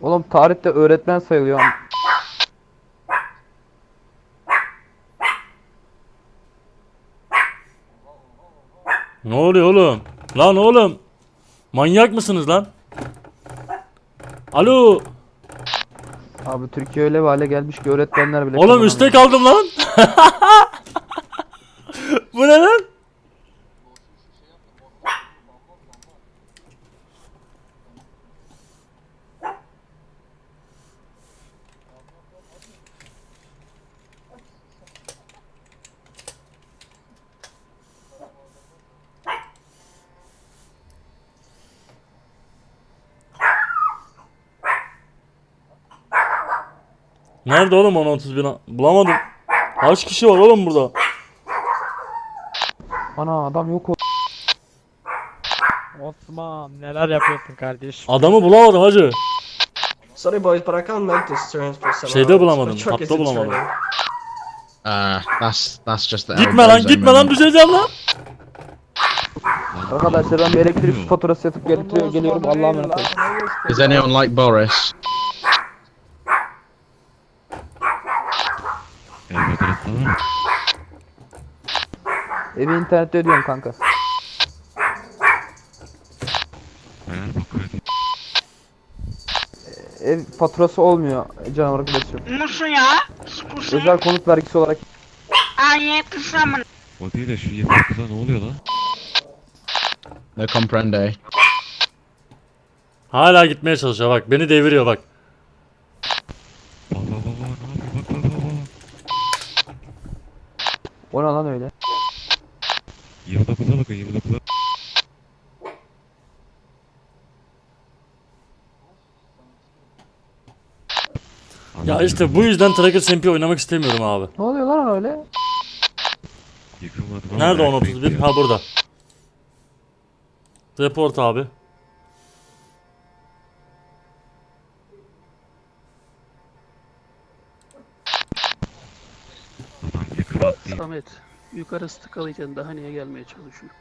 Oğlum tarihte öğretmen sayılıyor. Ne oluyor oğlum? Lan oğlum. Manyak mısınız lan? Alo. Abi Türkiye öyle bir hale gelmiş ki öğretmenler bile Oğlum üstte kaldım lan. Bu ne lan? Nerede oğlum 10-30 bin? Bulamadım. Kaç kişi var oğlum burada? Ana adam yok o. Osman neler yapıyorsun kardeşim? Adamı bulamadım hacı. Sorry boys, but I can't make this turn for some Şeyde bulamadım, tapta bulamadım. Uh, that's that's just the. Gitme elbows lan gitme lan düşeceğim lan. Arkadaşlar ben bir elektrik faturası yatıp getiriyor, geliyorum Allah'a emanet olun. Is anyone like Boris? Evi internette ödüyorum kanka. Ev faturası olmuyor canavar arkadaşım. Musun ya? Sıkılsın. Özel konut vergisi olarak Ay kısamın. O değil de şu yatakta ne oluyor lan? No comprende. Hala gitmeye çalışıyor bak beni deviriyor. Bak o ne lan öyle? 29'a bakın 29'a. Ya işte bu yüzden Tracker SMP oynamak istemiyorum abi. Ne oluyor lan öyle? Yıkılmadı. Nerede ayak 1031? bekliyor. Ha burada. Report abi. Adam yıkılmadı değil. Samet, yukarı tıkalıyken daha niye gelmeye çalışıyor?